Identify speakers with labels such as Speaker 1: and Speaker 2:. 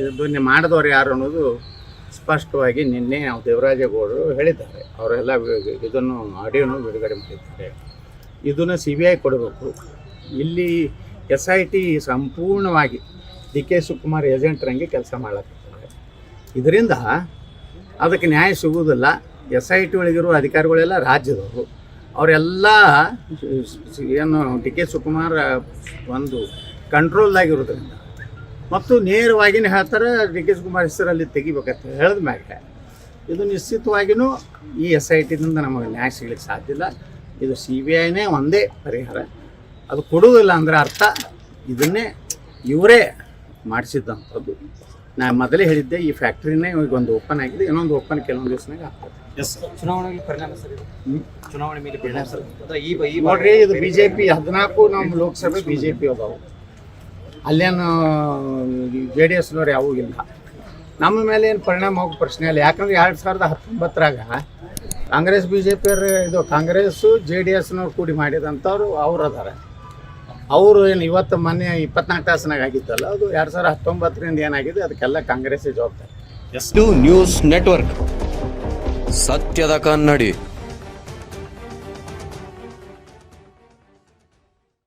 Speaker 1: ಇದನ್ನ ಮಾಡಿದವರು ಯಾರು ಅನ್ನೋದು ಸ್ಪಷ್ಟವಾಗಿ ನಿನ್ನೆ ನಾವು ದೇವರಾಜೇಗೌಡರು ಹೇಳಿದ್ದಾರೆ. ಅವರೆಲ್ಲ ಇದನ್ನು ಆಡಿಯೋನು ಬಿಡುಗಡೆ ಮಾಡಿದ್ದಾರೆ. ಇದನ್ನು ಸಿ ಬಿ ಐ ಕೊಡಬೇಕು. ಇಲ್ಲಿ ಎಸ್ ಐ ಟಿ ಸಂಪೂರ್ಣವಾಗಿ ಡಿ ಕೆ ಶಿವಕುಮಾರ್ ಏಜೆಂಟ್ರಂಗೆ ಕೆಲಸ ಮಾಡಲಾಗ್ತಾರೆ ಇದರಿಂದ ಅದಕ್ಕೆ ನ್ಯಾಯ ಸಿಗುವುದಿಲ್ಲ. ಎಸ್ ಐ ಟಿ ಒಳಗಿರುವ ಅಧಿಕಾರಿಗಳೆಲ್ಲ ರಾಜ್ಯದವರು. ಅವರೆಲ್ಲ ಏನು ಡಿ ಕೆ ಶಿವಕುಮಾರ್ ಒಂದು ಕಂಟ್ರೋಲ್ದಾಗಿರೋದ್ರಿಂದ ಮತ್ತು ನೇರವಾಗಿನೇ ಹೇಳ್ತಾರೆ ಡಿ ಕೆ ಶಿವಕುಮಾರ್ ಹೆಸರಲ್ಲಿ ತೆಗಿಬೇಕಂತ ಹೇಳಿದ ಮ್ಯಾಗೆ. ಇದು ನಿಶ್ಚಿತವಾಗಿಯೂ ಈ ಎಸ್ ಐ ಟಿನಿಂದ ನಮಗೆ ನ್ಯಾಯ ಸಿಗ್ಲಿಕ್ಕೆ ಸಾಧ್ಯ ಇಲ್ಲ. ಇದು ಸಿ ಬಿ ಐನೇ ಒಂದೇ ಪರಿಹಾರ. ಅದು ಕೊಡುವುದಿಲ್ಲ ಅಂದರೆ ಅರ್ಥ. ಇದನ್ನೇ ಇವರೇ ಮಾಡಿಸಿದ್ದಂಥದ್ದು ನಾನು ಮೊದಲೇ ಹೇಳಿದ್ದೆ ಈ ಫ್ಯಾಕ್ಟ್ರಿನೇ ಈಗ ಒಂದು ಓಪನ್ ಆಗಿದೆ. ಇನ್ನೊಂದು ಓಪನ್ ಕೆಲವೊಂದು ದಿವಸನಾಗ ಆಗ್ತದೆ.
Speaker 2: ಚುನಾವಣೆಗೆ ಪರಿಣಾಮ ಸರ್ ಚುನಾವಣೆ ಮೇಲೆ ಪರಿಣಾಮ ಸರ್. ಅಂದ್ರೆ ಈ
Speaker 1: ನೋಡ್ರಿ ಇದು ಬಿ ಜೆ ಪಿ ಹದಿನಾಲ್ಕು ನಮ್ಮ ಲೋಕಸಭೆ ಬಿ ಜೆ ಪಿ ಅದಾವು. ಅಲ್ಲೇನು ಜೆ ಡಿ ಎಸ್ನವ್ರು ಯಾವೂ ಇಲ್ಲ. ನಮ್ಮ ಮೇಲೆ ಏನು ಪರಿಣಾಮ ಹೋಗೋ ಪ್ರಶ್ನೆ ಇಲ್ಲ. ಯಾಕಂದ್ರೆ ಎರಡು ಸಾವಿರದ ಹತ್ತೊಂಬತ್ತರಾಗ ಕಾಂಗ್ರೆಸ್ ಬಿ ಜೆ ಪಿಯವ್ರು ಇದು ಕಾಂಗ್ರೆಸ್ಸು ಜೆ ಡಿ ಎಸ್ನವ್ರು ಕೂಡಿ ಮಾಡಿದಂಥವ್ರು ಅವ್ರು ಅದಾರ ಅವರು ಏನು ಇವತ್ತು ಮೊನ್ನೆ ಇಪ್ಪತ್ನಾಲ್ಕು ತಾಸನಾಗ ಆಗಿತ್ತಲ್ಲ, ಅದು ಎರಡು ಸಾವಿರದ ಹತ್ತೊಂಬತ್ತರಿಂದ ಏನಾಗಿದೆ, ಅದಕ್ಕೆಲ್ಲ ಕಾಂಗ್ರೆಸ್ಸೇ ಜವಾಬ್ದಾರಿ.
Speaker 3: ನ್ಯೂಸ್ ನೆಟ್ವರ್ಕ್ ಸತ್ಯದ ಕನ್ನಡಿ.